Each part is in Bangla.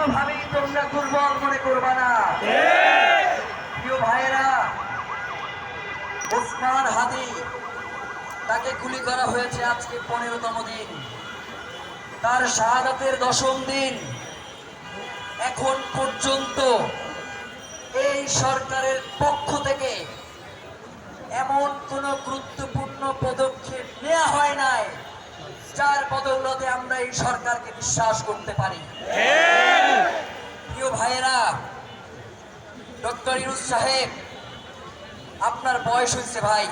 কোনোভাবেই তোমরা দুর্বল মনে করবা না। প্রিয় ভাইয়েরা, ওসমান হাদি তাকে গুলি করা হয়েছে আজকে পনেরোতম দিন। তার শাহাদাতের দশম দিন। এখন পর্যন্ত এই সরকারের পক্ষ থেকে এমন কোনো গুরুত্বপূর্ণ পদক্ষেপ নেওয়া হয় নাই। যার বদৌলতে আমরা এই সরকারকে বিশ্বাস করতে পারি। প্রিয় ভাইয়েরা, ডক্টর ইউনুস সাহেব, আপনার বয়স হয়েছে ভাই।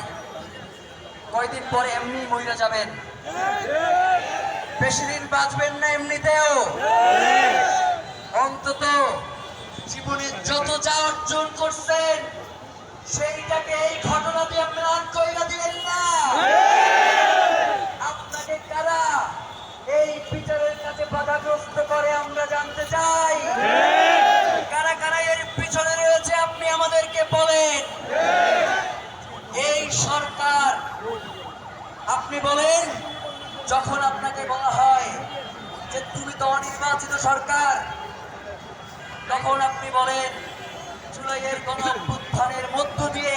কয়দিন পরে এমনি মহিলা যাবেন? বেশি দিন বাঁচবেন না এমনিতেও? অন্তত জীবনে যত যা অর্জন করছেন, সেইটাকে এই ঘটনা দিয়ে আপনি অন কইরা দিলেন না আপনাকে কারা এই বিচারের কাছে বাধাগ্রস্ত করে আমরা জানতে চাই কারা কারা এর পিছনে রয়েছে আপনি আমাদেরকে বলেন এই সরকার আপনি বলেন যখন আপনাকে বলা হয় যে তুমি তো অনির্বাচিত সরকার তখন আপনি বলেন জুলাইয়ের গণ অভ্যুত্থানের মধ্য দিয়ে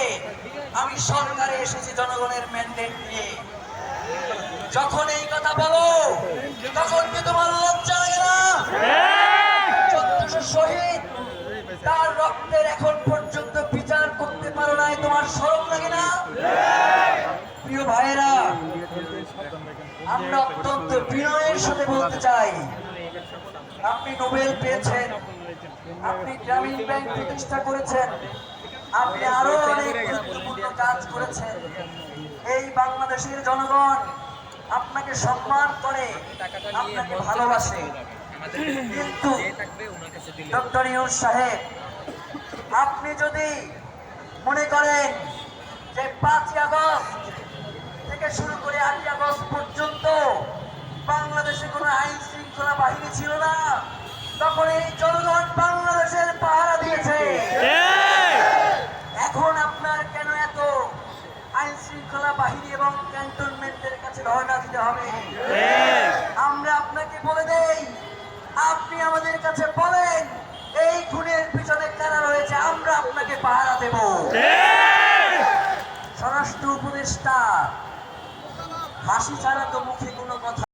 আমি সরকারে এসেছি জনগণের ম্যান্ডেট নিয়ে। যখন এই কথা বলো তখন কি তোমার লজ্জা লাগে না? চোদ্দশো শহীদ তার রক্তের এখন পর্যন্ত বিচার করতে পারো নাই তোমার সরম লাগে না প্রিয় ভাইয়েরা আমরা অত্যন্ত বিনয়ের সাথে বলতে চাই, আপনি নোবেল পেয়েছেন, আপনি গ্রামীণ ব্যাংক প্রতিষ্ঠা করেছেন, আপনি আরও অনেক গুরুত্বপূর্ণ কাজ করেছেন। এই বাংলাদেশের জনগণ আপনাকে সম্মান করে, আপনাকে ভালোবাসে। কিন্তু ডক্টর ইউনুস সাহেব, আপনি যদি মনে করেন যে পাঁচই আগস্ট থেকে শুরু করে আটই আগস্ট তখন জনগণ বাংলাদেশের পাহারা দিয়েছে। এখন আপনার কেন এত আইন শৃঙ্খলা বাহিনী এবং ক্যান্টনমেন্টের কাছে ধর্ণা দিতে হবে? আমরা আপনাকে বলে দেই আপনি আমাদের কাছে বলেন এই খুনের পিছনে কারা রয়েছে আমরা আপনাকে পাহারা দেব। স্বরাষ্ট্র উপদেষ্টা হাসি ছাড়া তো মুখে কোনো কথা